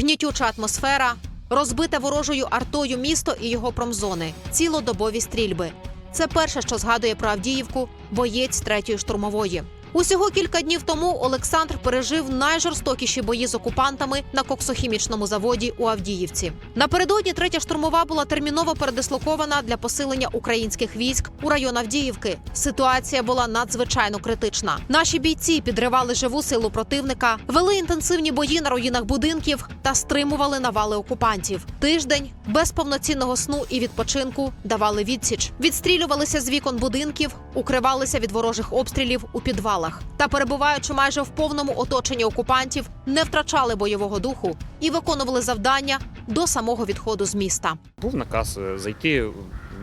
Гнітюча атмосфера, розбите ворожою артою місто і його промзони, цілодобові стрільби. Це перше, що згадує про Авдіївку боєць третьої штурмової. Усього кілька днів тому Олександр пережив найжорстокіші бої з окупантами на коксохімічному заводі у Авдіївці. Напередодні третя штурмова була терміново передислокована для посилення українських військ у район Авдіївки. Ситуація була надзвичайно критична. Наші бійці підривали живу силу противника, вели інтенсивні бої на руїнах будинків та стримували навали окупантів. Тиждень без повноцінного сну і відпочинку давали відсіч. Відстрілювалися з вікон будинків, укривалися від ворожих обстрілів у підвалах. Та перебуваючи майже в повному оточенні окупантів, не втрачали бойового духу і виконували завдання до самого відходу з міста. Був наказ е, зайти,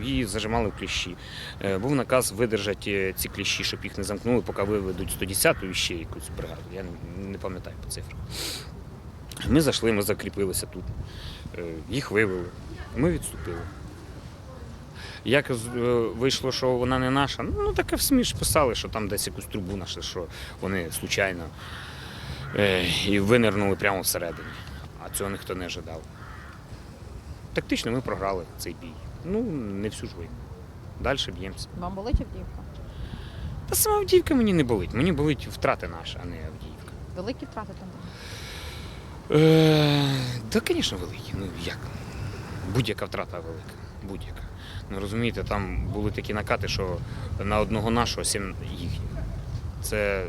її зажимали в кліщі. Е, Був наказ видержати е, ці кліщі, щоб їх не замкнули, поки виведуть 110-ту і ще якусь бригаду. Я не- пам'ятаю по цифрах. Ми зайшли, ми закріпилися тут. Їх вивели. Ми відступили. Як е, вийшло, що вона не наша, ну таке в СМІ ж писали, що там десь якусь трубу знайшли, що вони случайно е, і винирнули прямо всередині. А цього ніхто не ожидав. Тактично ми програли цей бій. Ну, не всю ж війну. Далі б'ємося. Вам болить Авдіївка? Та сама Авдіївка мені не болить. Мені болить втрати наші, а не Авдіївка. Великі втрати там були? Е, та, звісно, великі. Ну як? Будь-яка втрата велика. Будь-яка. Ну розумієте, там були такі накати, що на одного нашого сім їхніх. Це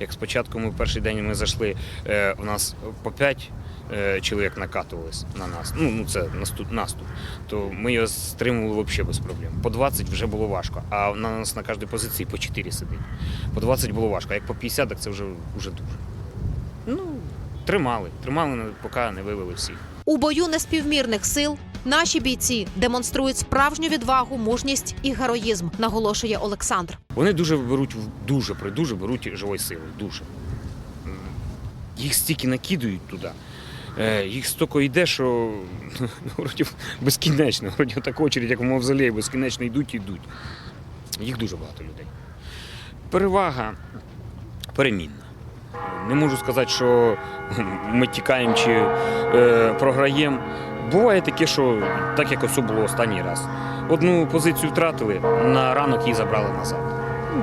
як спочатку ми перший день ми зайшли, е, у нас по п'ять е, чоловік накатувались на нас. Ну, ну це наступ, наступ. То ми його стримували взагалі без проблем. По 20 вже було важко, а на нас на кожній позиції по 4 сидить. По 20 було важко, а як по 50, так це вже, вже дуже. Ну, тримали, тримали, поки не вивели всіх. У бою неспівмірних сил наші бійці демонструють справжню відвагу, мужність і героїзм, наголошує Олександр. Вони дуже беруть, дуже, дуже беруть живої сили, дуже. Їх стільки накидують туди. е, Їх стільки йде, що ну, вроді безкінечно. Вроді така очередь, як в мавзолеї, безкінечно йдуть і йдуть. Їх дуже багато людей. Перевага перемінна. Не можу сказати, що ми тікаємо чи е, програємо. Буває таке, що так як ось було останній раз. Одну позицію втратили, на ранок її забрали назад.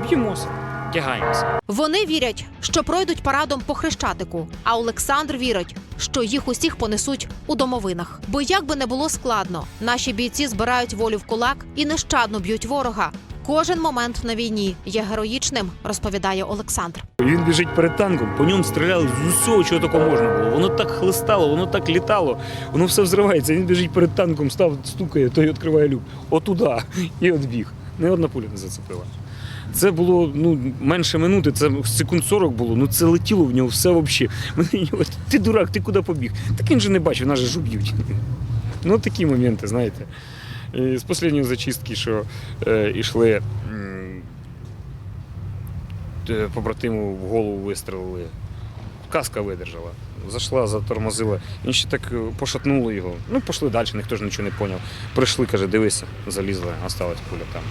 Б'ємося, тягаємося. Вони вірять, що пройдуть парадом по хрещатику. А Олександр вірить, що їх усіх понесуть у домовинах. Бо як би не було складно, наші бійці збирають волю в кулак і нещадно б'ють ворога. Кожен момент на війні є героїчним, розповідає Олександр. Він біжить перед танком, по ньому стріляли з усього, чого тако можна було. Воно так хлистало, воно так літало, воно все взривається. Він біжить перед танком, став, стукає, той відкриває люк. Отуда. І відбіг. Не одна пуля не зацепила. Це було ну, менше минути, це секунд 40 було, ну це летіло в нього все взагалі. Ти дурак, ти куди побіг? Так він же не бачив, нас же ж уб'ють. Ну, такі моменти, знаєте. І з останньої зачистки, що е, йшли, е, побратиму в голову вистрелили. Каска видержала. Зайшла, затормозила. Він ще так е, пошатнуло його. Ну, пішли далі, ніхто ж нічого не зрозумів. Прийшли, каже, дивися, залізла, осталась пуля там.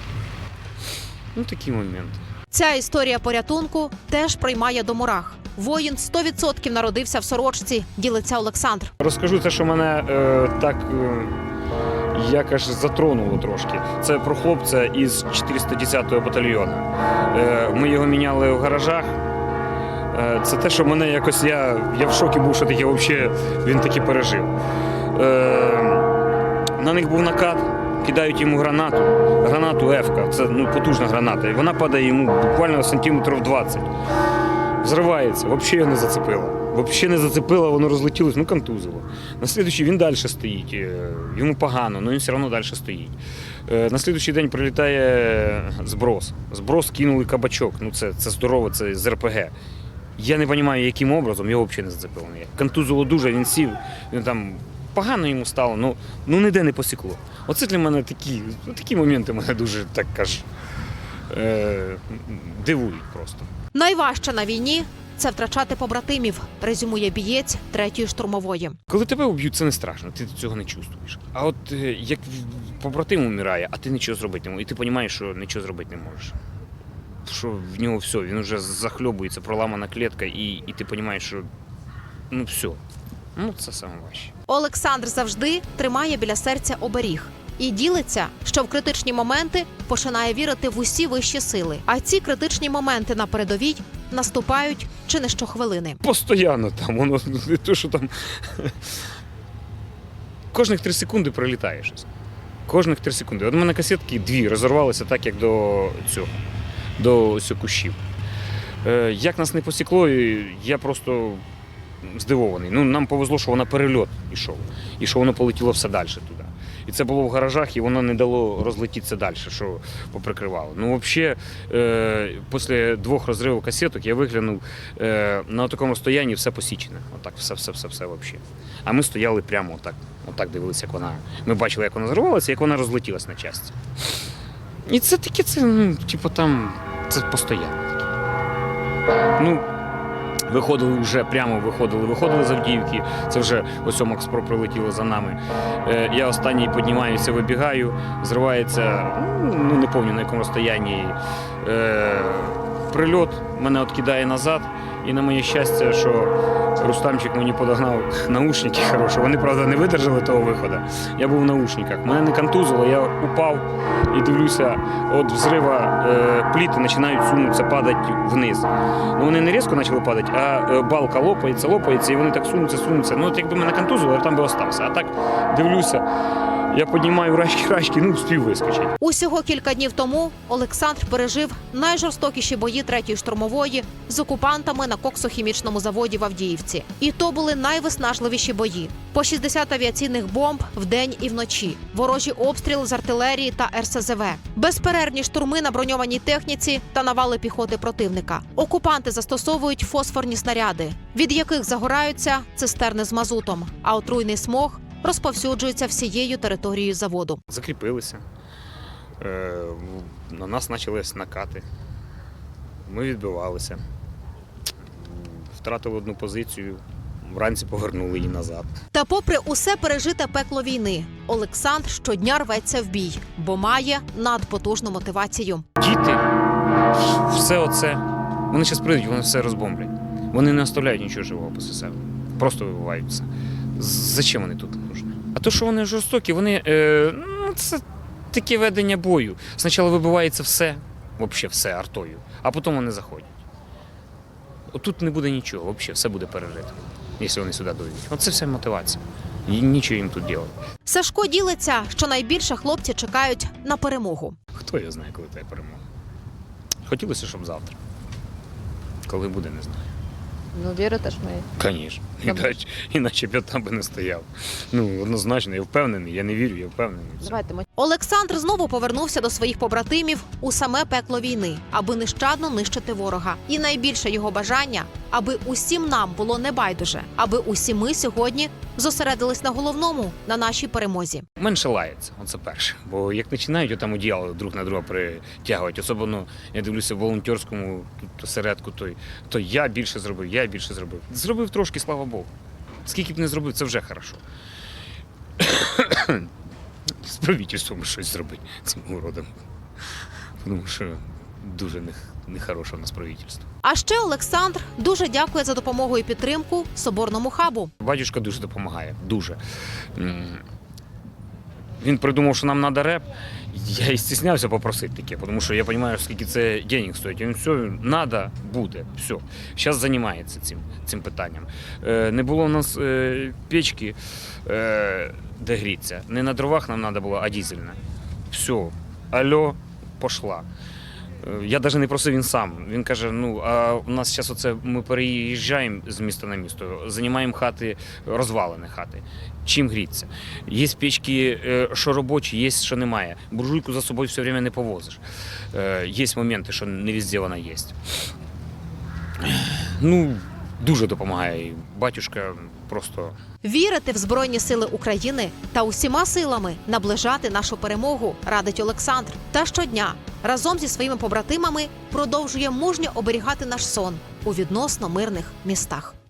Ну, такі моменти. Ця історія порятунку теж приймає до мурах. Воїн 100% народився в сорочці, ділиться Олександр. Розкажу те, що мене е, так е, як аж затронуло трошки. Це про хлопця із 410-го батальйону. Е, ми його міняли в гаражах. Е, це те, що мене якось я, я в шокі був, що таке взагалі він таки пережив. Е, на них був накат, кидають йому гранату. Гранату Ефка, це ну, потужна граната. І вона падає йому буквально сантиметрів 20 взривається, взагалі його не зацепило. Взагалі не зацепило, воно розлетілось, ну контузило. На слідуючий він далі стоїть, е, йому погано, але він все одно далі стоїть. Е, На слідуючий день прилітає зброс. Зброс кинули кабачок. Ну це, це здорово, це з РПГ. Я не розумію, яким образом його взагалі не зацепило. Контузило дуже, він сів, він там погано йому стало, ну, ну ніде не посікло. Оце для мене такі, ну, такі моменти мене дуже так аж е, дивують просто. Найважче на війні це втрачати побратимів, резюмує бієць третьої штурмової. Коли тебе уб'ють, це не страшно, ти цього не чувствуєш. А от е, як побратим умирає, а ти нічого зробити не можеш, і ти розумієш, що нічого зробити не можеш. Що в нього все, він вже захльобується, проламана клітка, і, і ти розумієш, що ну все, Ну, це саме важче. Олександр завжди тримає біля серця оберіг і ділиться, що в критичні моменти починає вірити в усі вищі сили. А ці критичні моменти на передовій наступають чи не щохвилини. Постоянно там, воно не то, що там. Кожних три секунди прилітає щось. Кожних три секунди. От у мене касетки дві розірвалися так, як до цього, до ось кущів. Е, як нас не посікло, я просто здивований. Ну, нам повезло, що вона перельот ішов, і що воно полетіло все далі туди. І це було в гаражах, і воно не дало розлетітися далі, що поприкривало. Ну, взагалі, е, після двох розривів касеток я виглянув е, на такому розстоянні все посічене. Отак, все, все, все, все взагалі. А ми стояли прямо отак, отак дивилися, як вона. Ми бачили, як вона зривалася, як вона розлетілась на часті. І це таке, це, ну, типу, там, це постійно таке. Ну, Виходили вже прямо виходили, виходили з Авдіївки. Це вже ось Макс Про прилетіло за нами. Е, я останній піднімаюся, вибігаю, зривається, ну не пам'ятаю на якому розстоянні. Е, прильот мене откидає назад. І на моє щастя, що Рустамчик мені подогнав наушники хороші. Вони, правда, не видержали того виходу. Я був в наушниках. Мене не контузило, я упав і дивлюся, от взрива е, пліти починають сунутися, падати вниз. Ну вони не різко почали падати, а е, балка лопається, лопається, і вони так сунуться, сунуться. Ну от якби мене контузило, я там би остався. А так дивлюся, я піднімаю рачки-рачки, ну встиг вискочити. Усього кілька днів тому Олександр пережив найжорстокіші бої третьої штурмової з окупантами на коксохімічному заводі в Авдіївці. І то були найвиснажливіші бої: по 60 авіаційних бомб вдень і вночі, ворожі обстріли з артилерії та РСЗВ, безперервні штурми на броньованій техніці та навали піхоти противника. Окупанти застосовують фосфорні снаряди, від яких загораються цистерни з мазутом, а отруйний смог розповсюджується всією територією заводу. Закріпилися. Е, на нас почались накати. Ми відбивалися. Втратили одну позицію, вранці повернули її назад. Та, попри усе пережите пекло війни, Олександр щодня рветься в бій, бо має надпотужну мотивацію. Діти, все оце, вони зараз прийдуть, вони все розбомблять. Вони не оставляють нічого живого після себе. Просто вибиваються. Зачем вони тут? А то, що вони жорстокі, вони. Е, ну, це таке ведення бою. Спочатку вибивається все, взагалі все артою, а потім вони заходять. Отут не буде нічого, взагалі все буде пережито, якщо вони сюди дойдуть. Оце вся мотивація. І нічого їм тут робити. Сашко ділиться, що найбільше хлопці чекають на перемогу. Хто я знає, коли та перемога. Хотілося, щоб завтра. Коли буде, не знаю. Ну, вірите ж ми. Звісно. Іначе, іначе б я там би не стояв. Ну, однозначно, я впевнений. Я не вірю, я впевнений. Давайте Олександр знову повернувся до своїх побратимів у саме пекло війни, аби нещадно нищити ворога. І найбільше його бажання, аби усім нам було небайдуже, аби усі ми сьогодні зосередились на головному на нашій перемозі. Менше лається, оце перше. Бо як починають отам одіяло друг на друга притягувати, особливо я дивлюся в волонтерському тут осередку, той, то я більше зробив, я більше зробив. Зробив трошки, слава Богу. Скільки б не зробив, це вже хорошо. З правительством щось зробити цим уродом. Тому що дуже не- нехороше у нас правительство. А ще Олександр дуже дякує за допомогу і підтримку соборному хабу. Батюшка дуже допомагає. Дуже. Він придумав, що нам треба реп. Я і стіснявся попросити таке, тому що я розумію, скільки це денег стоїть. Він все, треба, буде, все. Зараз займається цим, цим питанням. Е, не було у нас е, печки, е, де гріться. Не на дровах нам треба було, а дізельна. Все, альо, пошла. Е, Я навіть не просив він сам. Він каже: ну а у нас зараз оце ми переїжджаємо з міста на місто, займаємо хати, розвалені хати. Чим гріться? Є печки, е, що робочі, є, що немає. Буржуйку за собою все время не повозиш. Е, Є моменти, що не везде вона є. Ну, дуже допомагає. Батюшка просто Вірити в Збройні Сили України та усіма силами наближати нашу перемогу, радить Олександр. Та щодня разом зі своїми побратимами продовжує мужньо оберігати наш сон у відносно мирних містах.